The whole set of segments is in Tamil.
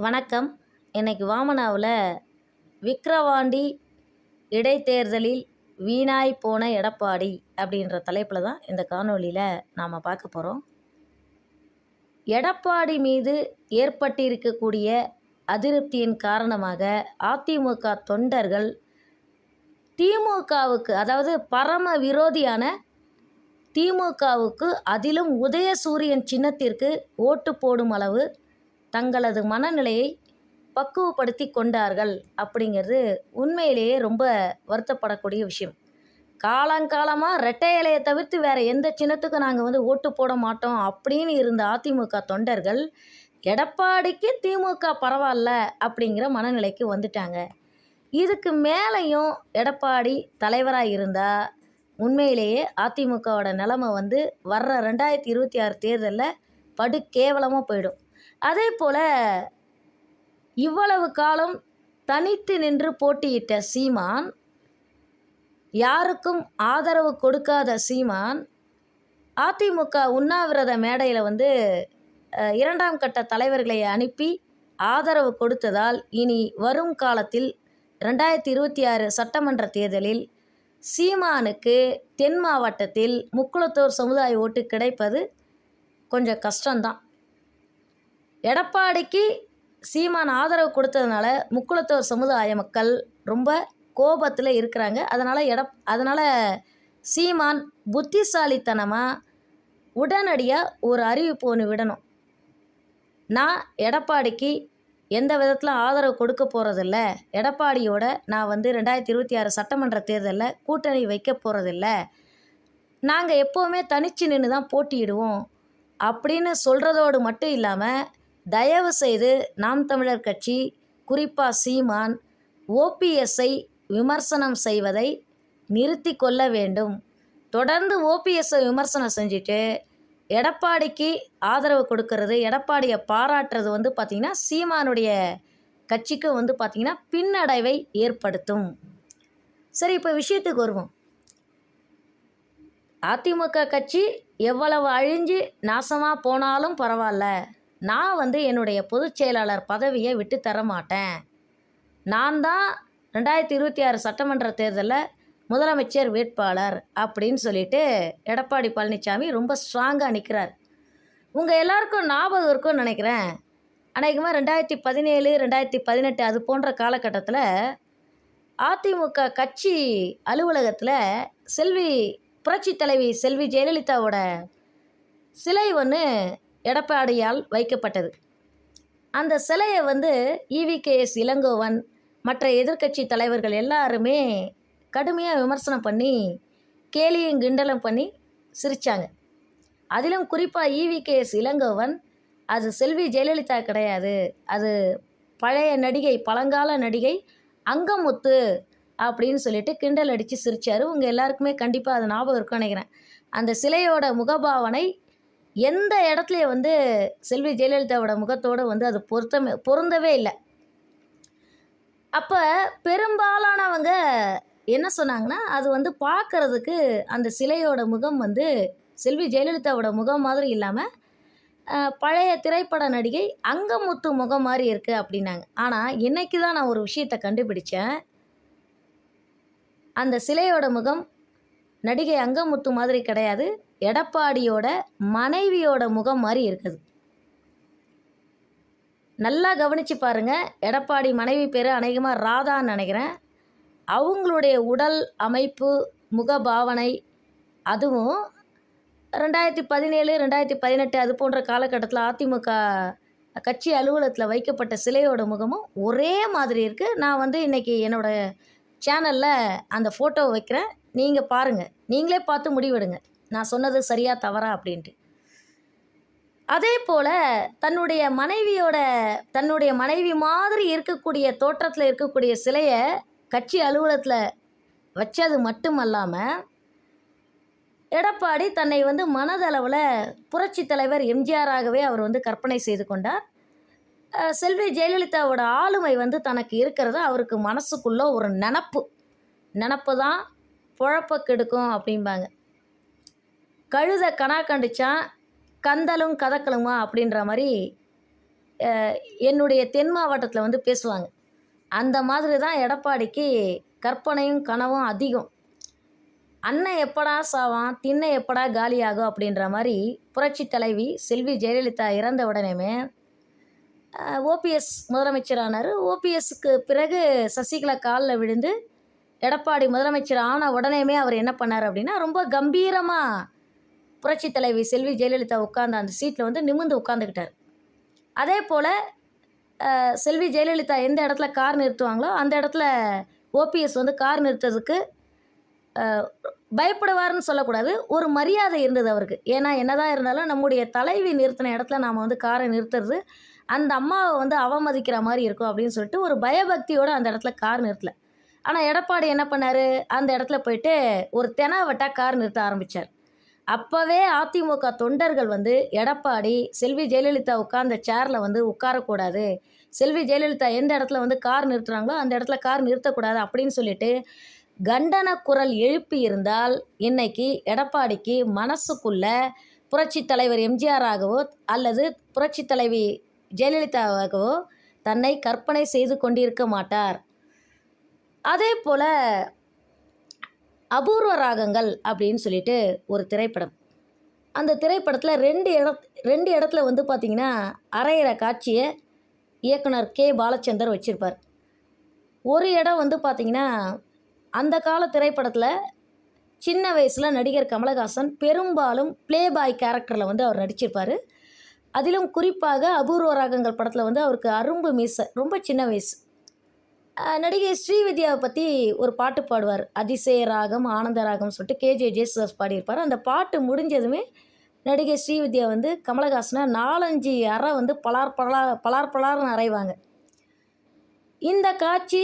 வணக்கம். இன்னைக்கு வாமனாவில் விக்ரவாண்டி இடைத்தேர்தலில் வீணாய் போன எடப்பாடி அப்படின்ற தலைப்பில் தான் இந்த காணொளியில் நாம் பார்க்க போகிறோம் எடப்பாடி மீது ஏற்பட்டிருக்கக்கூடிய அதிருப்தியின் காரணமாக அதிமுக தொண்டர்கள் திமுகவுக்கு அதாவது பரம விரோதியான திமுகவுக்கு அதிலும் உதயசூரியன் சின்னத்திற்கு ஓட்டு போடும் அளவு தங்களது மனநிலையை பக்குவப்படுத்தி கொண்டார்கள் அப்படிங்கிறது உண்மையிலேயே ரொம்ப வருத்தப்படக்கூடிய விஷயம். காலங்காலமாக ரெட்டை இலையை தவிர்த்து வேறு எந்த சின்னத்துக்கும் நாங்கள் வந்து ஓட்டு போட மாட்டோம் அப்படின்னு இருந்த அதிமுக தொண்டர்கள் எடப்பாடிக்கு திமுக பரவாயில்ல அப்படிங்கிற மனநிலைக்கு வந்துட்டாங்க. இதுக்கு மேலேயும் எடப்பாடி தலைவராக இருந்தால் உண்மையிலேயே அதிமுகவோட நிலமை வந்து வர்ற ரெண்டாயிரத்தி இருபத்தி ஆறு தேர்தலில் படு கேவலமாக போயிடும். அதே போல் இவ்வளவு காலம் தனித்து நின்று போட்டியிட்ட சீமான் யாருக்கும் ஆதரவு கொடுக்காத சீமான் அதிமுக உண்ணாவிரத மேடையில் வந்து இரண்டாம் கட்ட தலைவர்களை அனுப்பி ஆதரவு கொடுத்ததால் இனி வரும் காலத்தில் ரெண்டாயிரத்தி இருபத்தி ஆறு சட்டமன்ற தேர்தலில் சீமானுக்கு தென் மாவட்டத்தில் முக்குளத்தூர் சமுதாய ஓட்டு கிடைப்பது கொஞ்சம் கஷ்டம்தான். எடப்பாடிக்கு சீமான் ஆதரவு கொடுத்ததுனால முக்குளத்தோர் சமுதாய மக்கள் ரொம்ப கோபத்தில் இருக்கிறாங்க. அதனால் எடப் அதனால் சீமான் புத்திசாலித்தனமாக உடனடியாக ஒரு அறிவிப்பு ஒன்று விடணும். நான் எடப்பாடிக்கு எந்த விதத்தில் ஆதரவு கொடுக்க போகிறதில்ல எடப்பாடியோட நான் வந்து ரெண்டாயிரத்தி இருபத்தி ஆறு சட்டமன்ற தேர்தலில் கூட்டணி வைக்க போகிறதில்ல நாங்கள் எப்போவுமே தனிச்சு நின்று தான் போட்டியிடுவோம். அப்படின்னு சொல்கிறதோடு மட்டும் இல்லாமல் தயவு செய்து நாம் தமிழர் கட்சி குறிப்பாக சீமான் ஓபிஎஸ்ஐ விமர்சனம் செய்வதை நிறுத்தி கொள்ள வேண்டும். தொடர்ந்து ஓபிஎஸ்ஐ விமர்சனம் செஞ்சுட்டு எடப்பாடிக்கு ஆதரவு கொடுக்கறது எடப்பாடியை பாராட்டுறது வந்து பார்த்திங்கன்னா சீமானுடைய கட்சிக்கு வந்து பார்த்திங்கன்னா பின்னடைவை ஏற்படுத்தும். சரி இப்போ விஷயத்துக்கு வருவோம். அதிமுக கட்சி எவ்வளவு அழிஞ்சு நாசமாக போனாலும் பரவாயில்ல. நான் வந்து என்னுடைய பொதுச் செயலாளர் பதவியை விட்டு தர மாட்டேன். நான் தான் ரெண்டாயிரத்தி இருபத்தி ஆறு சட்டமன்ற தேர்தலில் முதலமைச்சர் வேட்பாளர் அப்படின்னு சொல்லிட்டு எடப்பாடி பழனிசாமி ரொம்ப ஸ்ட்ராங்காக நிற்கிறார் உங்கள் எல்லாருக்கும் ஞாபகம் இருக்கும்னு நினைக்கிறேன். அநேகமாக ரெண்டாயிரத்தி பதினேழு ரெண்டாயிரத்தி பதினெட்டு அது போன்ற காலகட்டத்தில் அதிமுக கட்சி அலுவலகத்தில் செல்வி புரட்சி தலைவி செல்வி ஜெயலலிதாவோட சிலை ஒன்று எடப்பாடியால் வைக்கப்பட்டது. அந்த சிலையை வந்து இவிகேஎஸ் இளங்கோவன் மற்ற எதிர்க்கட்சி தலைவர்கள் எல்லாருமே கடுமையாக விமர்சனம் பண்ணி கேலியும் கிண்டலும் பண்ணி சிரித்தாங்க அதிலும் குறிப்பாக இவிகேஎஸ் இளங்கோவன் அது செல்வி ஜெயலலிதா கிடையாது. அது பழைய நடிகை பழங்கால நடிகை அங்கமுத்து அப்படின்னு சொல்லிட்டு கிண்டல் அடித்து சிரிச்சாரு. உங்கள் எல்லாருக்குமே கண்டிப்பாக அது ஞாபகம் இருக்கும்னு நினைக்கிறேன். அந்த சிலையோட முகபாவனை எந்த இடத்துலையும் வந்து செல்வி ஜெயலலிதாவோட முகத்தோடு வந்து அது பொருத்தமே பொருந்தவே இல்லை. அப்போ பெரும்பாலானவங்க என்ன சொன்னாங்கன்னா அது வந்து பார்க்கறதுக்கு அந்த சிலையோட முகம் வந்து செல்வி ஜெயலலிதாவோட முகம் மாதிரி இல்லாமல் பழைய திரைப்பட நடிகை அங்கமுத்து முகம் மாதிரி இருக்குது அப்படின்னாங்க. ஆனால் இன்னைக்கு தான் நான் ஒரு விஷயத்தை கண்டுபிடிச்சேன். அந்த சிலையோட முகம் நடிகை அங்கமுத்து மாதிரி கிடையாது. எடப்பாடியோட மனைவியோட முகம் மாதிரி இருக்குது. நல்லா கவனித்து பாருங்கள் எடப்பாடி மனைவி பேர் அநேகமாக ராதான்னு நினைக்கிறேன். அவங்களுடைய உடல் அமைப்பு முகபாவனை அதுவும் ரெண்டாயிரத்தி பதினேழு ரெண்டாயிரத்தி பதினெட்டு அது போன்ற காலகட்டத்தில் அதிமுக கட்சி அலுவலகத்தில் வைக்கப்பட்ட சிலையோட முகமும் ஒரே மாதிரி இருக்குது நான் வந்து இன்றைக்கி என்னோடய சேனலில் அந்த ஃபோட்டோ வைக்கிறேன். நீங்கள் பாருங்கள் நீங்களே பார்த்து முடிவெடுங்க. நான் சொன்னது சரியா தவறா அப்படின்ட்டு. அதே போல் தன்னுடைய மனைவியோட தன்னுடைய மனைவி மாதிரி இருக்கக்கூடிய தோற்றத்தில் இருக்கக்கூடிய சிலையை கட்சி அலுவலகத்தில் வச்சது மட்டுமல்லாமல் எடப்பாடி தன்னை வந்து மனதளவில் புரட்சி தலைவர் எம்ஜிஆராகவே அவர் வந்து கற்பனை செய்து கொண்டார். செல்வி ஜெயலலிதாவோட ஆளுமை வந்து தனக்கு இருக்கிறது அவருக்கு மனசுக்குள்ளே ஒரு நினப்பு. நினப்பு தான் பொழப்ப கெடுக்கும் அப்படிம்பாங்க. கழுத கணா கண்டுச்சான் கந்தலும் கதக்கலுமா அப்படின்ற மாதிரி என்னுடைய தென் மாவட்டத்தில் வந்து பேசுவாங்க. அந்த மாதிரி தான் எடப்பாடிக்கு கற்பனையும் கனவும் அதிகம். அண்ணன் எப்படா சாவான் திண்ணை எப்படா காலியாகும் அப்படின்ற மாதிரி புரட்சி தலைவி செல்வி ஜெயலலிதா இறந்த உடனேமே ஓபிஎஸ் முதலமைச்சரானார். ஓபிஎஸ்க்கு பிறகு சசிகலா காலில் விழுந்து எடப்பாடி முதலமைச்சர் ஆன உடனேமே அவர் என்ன பண்ணார் அப்படின்னா ரொம்ப கம்பீரமாக புரட்சி தலைவி செல்வி ஜெயலலிதா உட்கார்ந்த அந்த சீட்டில் வந்து நிமிர்ந்து உட்காந்துக்கிட்டார் அதே போல் செல்வி ஜெயலலிதா எந்த இடத்துல கார் நிறுத்துவாங்களோ அந்த இடத்துல ஓபிஎஸ் வந்து கார் நிறுத்துறதுக்கு பயப்படுவார்னு சொல்லக்கூடாது. ஒரு மரியாதை இருந்தது அவருக்கு. ஏன்னா என்னதான் இருந்தாலும் நம்முடைய தலைவி நிறுத்தின இடத்துல நாம் வந்து காரை நிறுத்துறது அந்த அம்மாவை வந்து அவமதிக்கிற மாதிரி இருக்கும் அப்படின்னு சொல்லிட்டு ஒரு பயபக்தியோடு அந்த இடத்துல கார் நிறுத்தலை. ஆனால் எடப்பாடி என்ன பண்ணார்? அந்த இடத்துல போயிட்டு ஒரு தெனாவட்டா கார் நிறுத்த ஆரம்பித்தார் அப்போவே அதிமுக தொண்டர்கள் வந்து எடப்பாடி செல்வி ஜெயலலிதா உட்கார்ந்த சேரில் வந்து உட்காரக்கூடாது. செல்வி ஜெயலலிதா எந்த இடத்துல வந்து கார் நிறுத்துறாங்களோ அந்த இடத்துல கார் நிறுத்தக்கூடாது அப்படின்னு சொல்லிட்டு கண்டன குரல் எழுப்பி இருந்தால் இன்னைக்கு எடப்பாடிக்கு மனசுக்குள்ள புரட்சி தலைவர் எம்ஜிஆராகவோ அல்லது புரட்சி தலைவி ஜெயலலிதாவாகவோ தன்னை கற்பனை செய்து கொண்டிருக்க மாட்டார். அதே போல் அபூர்வ ராகங்கள் அப்படின்னு சொல்லிட்டு ஒரு திரைப்படம். அந்த திரைப்படத்தில் ரெண்டு இட ரெண்டு இடத்துல வந்து பார்த்திங்கன்னா அரையிற காட்சியை இயக்குனர் கே. பாலச்சந்தர் வச்சுருப்பார். ஒரு இடம் வந்து பார்த்திங்கன்னா அந்த கால திரைப்படத்தில் சின்ன வயசில் நடிகர் கமலஹாசன் பெரும்பாலும் ப்ளே பாய் கேரக்டரில் வந்து அவர் நடிச்சிருப்பார். அதிலும் குறிப்பாக அபூர்வ ராகங்கள் படத்தில் வந்து அவருக்கு அரும்பு மீசை ரொம்ப சின்ன வயசு. நடிகை ஸ்ரீவித்யாவை பற்றி ஒரு பாட்டு பாடுவார். அதிசய ராகம் ஆனந்த ராகம் சொல்லிட்டு கேஜே ஜேசுதாஸ் பாடியிருப்பார். அந்த பாட்டு முடிஞ்சதுமே நடிகை ஸ்ரீவித்யா வந்து கமலஹாசனை நாலஞ்சு அறை வந்து பலார் பலா பலார் பலார்னு அறைவாங்க இந்த காட்சி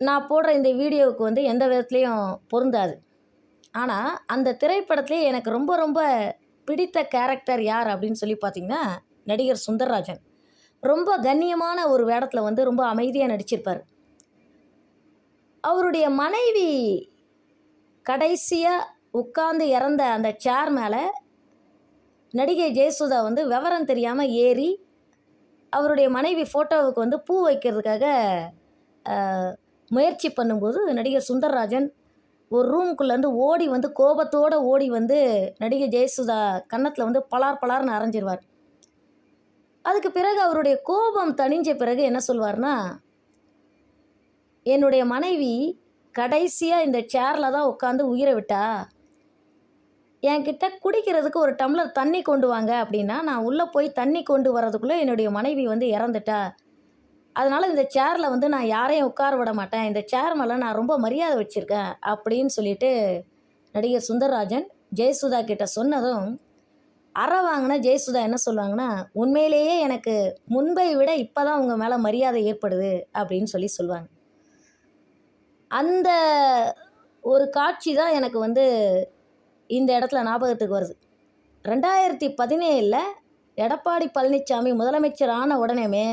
நான் போடுற இந்த வீடியோவுக்கு வந்து எந்த விதத்துலேயும் பொருந்தாது. ஆனால் அந்த திரைப்படத்திலே எனக்கு ரொம்ப ரொம்ப பிடித்த கேரக்டர் யார் அப்படின்னு சொல்லி பார்த்தீங்கன்னா நடிகர் சுந்தர்ராஜன். ரொம்ப கண்ணியமான ஒரு வேடத்தில் வந்து ரொம்ப அமைதியாக நடிச்சிருப்பார். அவருடைய மனைவி கடைசியாக உட்கார்ந்து இறந்த அந்த சேர் மேலே நடிகை ஜெயசுதா வந்து விவரம் தெரியாமல் ஏறி அவருடைய மனைவி ஃபோட்டோவுக்கு வந்து பூ வைக்கிறதுக்காக முயற்சி பண்ணும்போது நடிகர் சுந்தர்ராஜன் ஒரு ரூமுக்குள்ளேருந்து ஓடி வந்து கோபத்தோடு ஓடி வந்து நடிகை ஜெயசுதா கன்னத்தில் வந்து பலார் பலார்னு அரைஞ்சிருவார். அதுக்கு பிறகு அவருடைய கோபம் தணிஞ்ச பிறகு என்ன சொல்வார்னா என்னுடைய மனைவி கடைசியாக இந்த சேரில் தான் உட்காந்து உயிரை விட்டா? என்கிட்ட குடிக்கிறதுக்கு ஒரு டம்ளர் தண்ணி கொண்டு வாங்க அப்படின்னா நான் உள்ளே போய் தண்ணி கொண்டு வர்றதுக்குள்ளே என்னுடைய மனைவி வந்து இறந்துட்டா? அதனால் இந்த சேரில் வந்து நான் யாரையும் உட்கார விட மாட்டேன். இந்த சேர் மேலே நான் ரொம்ப மரியாதை வச்சுருக்கேன் அப்படின்னு சொல்லிட்டு நடிகர் சுந்தர்ராஜன் ஜெயசுதா கிட்ட சொன்னதும் அற வாங்கின ஜெயசுதா என்ன சொல்லுவாங்கன்னா உண்மையிலேயே எனக்கு முன்பை விட இப்போ தான் உங்கள் மேலே மரியாதை ஏற்படுது அப்படின்னு சொல்லி சொல்லுவாங்க. அந்த ஒரு காட்சி தான் எனக்கு வந்து இந்த இடத்துல ஞாபகத்துக்கு வருது. ரெண்டாயிரத்தி பதினேழில் எடப்பாடி பழனிசாமி முதலமைச்சர் ஆன உடனேமே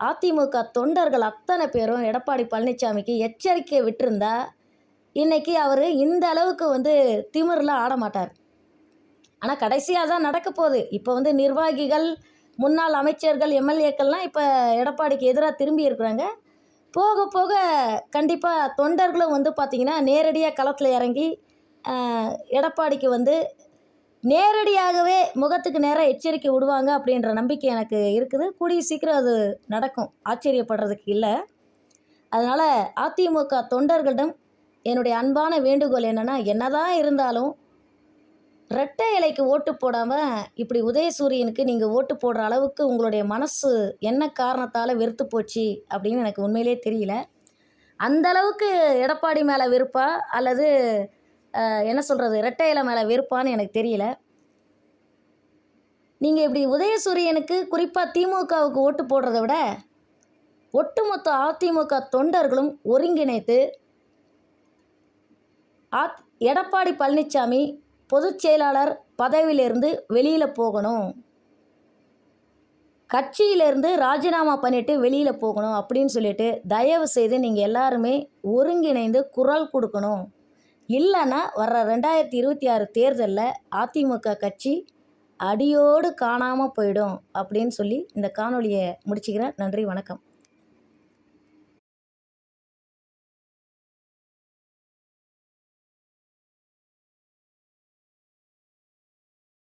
அதிமுக தொண்டர்கள் அத்தனை பேரும் எடப்பாடி பழனிசாமிக்கு எச்சரிக்கை விட்டிருந்தா இன்னைக்கு அவர் இந்த அளவுக்கு வந்து திமிரில் ஆட மாட்டார். ஆனால் கடைசியாக தான் நடக்க போகுது. இப்போ வந்து நிர்வாகிகள் முன்னாள் அமைச்சர்கள் எம்எல்ஏக்கள்லாம் இப்போ எடப்பாடிக்கு எதிராக திரும்பி இருக்கிறாங்க. போக போக கண்டிப்பாக தொண்டர்களும் வந்து பார்த்திங்கன்னா நேரடியாக களத்தில் இறங்கி எடப்பாடிக்கு வந்து நேரடியாகவே முகத்துக்கு நேராக எச்சரிக்கை விடுவாங்க அப்படின்ற நம்பிக்கை எனக்கு இருக்குது. கூடிய சீக்கிரம் அது நடக்கும். ஆச்சரியப்படுறதுக்கு இல்லை. அதனால் அதிமுக தொண்டர்களிடம் என்னுடைய அன்பான வேண்டுகோள் என்னென்னா என்னதான் இருந்தாலும் ரெட்டை இலைக்கு ஓட்டு போடாமல் இப்படி உதயசூரியனுக்கு நீங்கள் ஓட்டு போடுற அளவுக்கு உங்களுடைய மனசு என்ன காரணத்தால் வெறுத்து போச்சு அப்படின்னு எனக்கு உண்மையிலே தெரியல. அந்த அளவுக்கு எடப்பாடி மேலே வெறுப்பா? அல்லது என்ன சொல்கிறது ரெட்டை இலை மேலே வெறுப்பான்னு எனக்கு தெரியல. நீங்கள் இப்படி உதயசூரியனுக்கு குறிப்பாக திமுகவுக்கு ஓட்டு போடுறத விட ஒட்டுமொத்த அதிமுக தொண்டர்களும் ஒருங்கிணைத்து ஆத் எடப்பாடி பழனிசாமி பொதுச் செயலாளர் பதவியிலிருந்து வெளியில் போகணும். கட்சியிலேருந்து ராஜினாமா பண்ணிவிட்டு வெளியில் போகணும் அப்படின்னு சொல்லிட்டு தயவு செய்து நீங்கள் எல்லாருமே ஒருங்கிணைந்து குரல் கொடுக்கணும். இல்லைன்னா வர்ற ரெண்டாயிரத்தி இருபத்தி ஆறு தேர்தலில் அதிமுக கட்சி அடியோடு காணாமல் போயிடும் அப்படின்னு சொல்லி இந்த காணொலியை முடிச்சுக்கிறேன். நன்றி வணக்கம்.